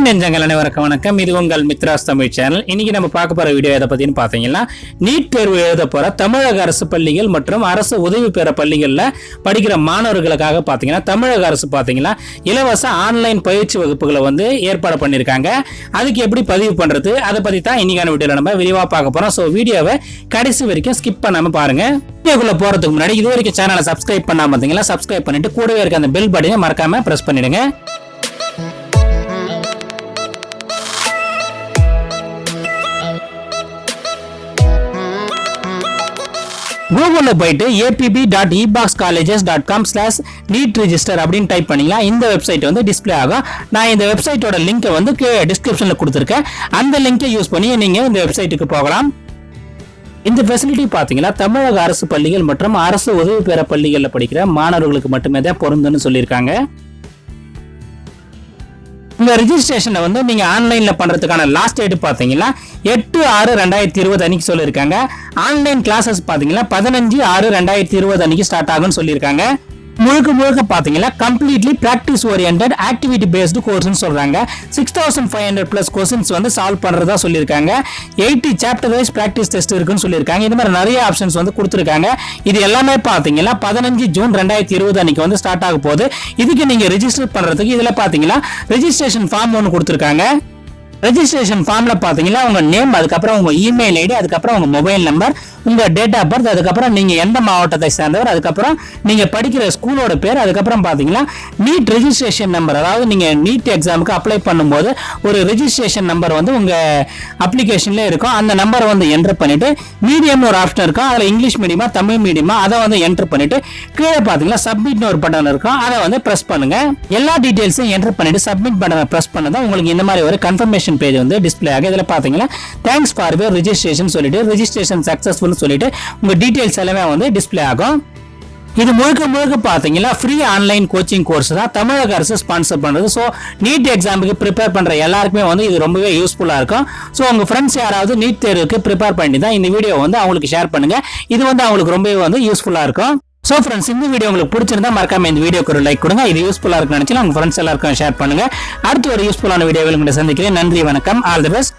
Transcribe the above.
தமிழ் நெஞ்சங்கள் அனைவருக்கும் வணக்கம். இது உங்கள் மித்ராஸ் தமிழ் சேனல். இன்னைக்கு நம்ம பார்க்க போற வீடியோ எதை பத்தின்னு பாத்தீங்கன்னா நீட் தேர்வு எழுத போற தமிழக அரசு பள்ளிகள் மற்றும் அரசு உதவி பெற பள்ளிகள்ல படிக்கிற மாணவர்களுக்காக பாத்தீங்கன்னா தமிழக அரசு பாத்தீங்கன்னா இலவச ஆன்லைன் பயிற்சி வகுப்புகளை வந்து ஏற்பாடு பண்ணியிருக்காங்க. அதுக்கு எப்படி பதிவு பண்றது? அதை பத்தி தான் இன்னைக்கான வீடியோல நம்ம விரிவா பார்க்க போறோம். ஸோ வீடியோவை கடைசி வரைக்கும் ஸ்கிப் பண்ணாம பாருங்க. வீடியோக்குள்ள போறதுக்கு முன்னாடி இது வரைக்கும் சேனலை சப்ஸ்கிரைப் பண்ணாம இருந்தீங்களா சப்ஸ்கிரைப் பண்ணிட்டு கூடவே இருக்க அந்த பெல் பட்டனை மறக்காம பிரஸ் பண்ணிடுங்க. கூகுளில் போயிட்டு app dot ebox colleges dot com slash NEET register அப்படின்னு டைப் பண்ணிங்கன்னா இந்த வெப்சைட் வந்து டிஸ்ப்ளே ஆகும். நான் இந்த வெப்சைட்டோட லிங்கை வந்து டிஸ்கிரிப்ஷனில் கொடுத்துருக்கேன். அந்த லிங்கை யூஸ் பண்ணி நீங்கள் இந்த வெப்சைட்டுக்கு போகலாம். இந்த ஃபெசிலிட்டி பார்த்தீங்கன்னா தமிழக அரசு பள்ளிகள் மற்றும் அரசு உதவி பெற பள்ளிகளில் படிக்கிற மாணவர்களுக்கு மட்டுமே தான் பொருந்துன்னு சொல்லியிருக்காங்க. இந்த ரிஜிஸ்ட்ரேஷனை வந்து நீங்கள் ஆன்லைனில் பண்ணுறதுக்கான லாஸ்ட் டேட் பாத்தீங்கன்னா எட்டு ஆறு ரெண்டாயிரத்தி இருபது அன்னைக்கு சொல்லியிருக்காங்க. ஆன்லைன் கிளாஸஸ் பார்த்தீங்கன்னா பதினஞ்சு ஆறு ரெண்டாயிரத்தி இருபது அன்னைக்கு ஸ்டார்ட் ஆகும்னு சொல்லியிருக்காங்க. முழுக்க முழுக்க பார்த்தீங்கன்னா completely practice orient activity based கோர்ஸ்னு சொல்கிறாங்க six thousand five hundred plus questions வந்து சால்வ் பண்ணுறதா சொல்லியிருக்காங்க. Eighty chapter wise practice test இருக்குன்னு சொல்லியிருக்காங்க. இது மாதிரி நிறைய ஆப்ஷன்ஸ் வந்து கொடுத்துருக்காங்க. இது எல்லாமே பார்த்தீங்கன்னா பதினஞ்சு ஜூன் ரெண்டாயிரத்தி இருபது அன்னைக்கு வந்து ஸ்டார்ட் ஆக போகுது. இதுக்கு நீங்கள் ரெஜிஸ்டர் பண்ணுறதுக்கு இதில் பார்த்தீங்கன்னா ரெஜிஸ்ட்ரேஷன் ஃபார்ம் ஒன்று கொடுத்துருக்காங்க. ரெஜிஸ்ட்ரேஷன் ஃபார்மில் பார்த்தீங்கன்னா உங்கள் நேம் அதுக்கப்புறம் உங்கள் இமெயில் ஐடி அதுக்கப்புறம் உங்கள் மொபைல் நம்பர் உங்கள் டேட் ஆஃப் பர்த் அதுக்கப்புறம் நீங்கள் எந்த மாவட்டத்தை சேர்ந்தவர் அதுக்கப்புறம் நீங்கள் படிக்கிற ஸ்கூலோட பேர் அதுக்கப்புறம் பார்த்தீங்கன்னா நீட் ரெஜிஸ்ட்ரேஷன் நம்பர் அதாவது நீங்கள் நீட் எக்ஸாமுக்கு அப்ளை பண்ணும்போது ஒரு ரெஜிஸ்ட்ரேஷன் நம்பர் வந்து உங்கள் அப்ளிகேஷன்லேயே இருக்கும். அந்த நம்பரை வந்து என்டர் பண்ணிவிட்டு மீடியம்னு ஒரு ஆப்ஷன் இருக்கும். அதில் இங்கிலீஷ் மீடியமா தமிழ் மீடியமா அதை வந்து என்டர் பண்ணிவிட்டு கீழே பார்த்தீங்கன்னா சப்மிட்னு ஒரு பட்டன் இருக்கும். அதை வந்து ப்ரெஸ் பண்ணுங்கள் எல்லா டீட்டெயில்ஸையும் என்டர் பண்ணிவிட்டு சப்மிட் பட்டனை ப்ரெஸ் பண்ணதான் உங்களுக்கு இந்த மாதிரி ஒரு கன்ஃபர்மேஷன் பேஜ் வந்து டிஸ்ப்ளே ஆகும். இதில் பார்த்தீங்கன்னா தேங்க்ஸ் ஃபார் யுவர் ரிஜிஸ்ட்ரேஷன் சொல்லிட்டு ரெஜிஸ்ட்ரேஷன் சக்ஸஸ்ஃபுல்னு சொல்லிட்டு உங்கள் டீட்டெயில்ஸ் எல்லாமே வந்து டிஸ்ப்ளே ஆகும். இது முழுக்க முழுக்க பார்த்தீங்கன்னா ஃப்ரீ ஆன்லைன் கோச்சிங் கோர்ஸ் தான் தமிழக அரசு ஸ்பான்சர் பண்ணுறது ஸோ நீட் எக்ஸாமுக்கு ப்ரிப்பேர் பண்ணுற எல்லாருக்குமே வந்து இது ரொம்பவே யூஸ்ஃபுல்லாக இருக்கும். ஸோ உங்கள் ஃப்ரெண்ட்ஸ் யாராவது நீட் தேர்வுக்கு ப்ரிப்பேர் பண்ணி தான் இந்த வீடியோ வந்து அவங்களுக்கு ஷேர் பண்ணுங்கள் இது வந்து அவங்களுக்கு ரொம்பவே வந்து யூஸ்ஃபுல்லாக இருக்கும். ஸோ ஃப்ரெண்ட்ஸ் இந்த வீடியோ உங்களுக்கு பிடிச்சிருந்தா மறக்காம இந்த வீடியோக்கு ஒரு லைக் கொடுங்க. இது யூஸ்ஃபுல்லாக இருக்குன்னு நினச்சி உங்கள் ஃப்ரெண்ட்ஸ் எல்லாருக்கும் ஷேர் பண்ணுங்க. அடுத்து ஒரு யூஸ்ஃபுல்லான வீடியோவில் உங்களை சந்திக்கிறேன். நன்றி வணக்கம். All the best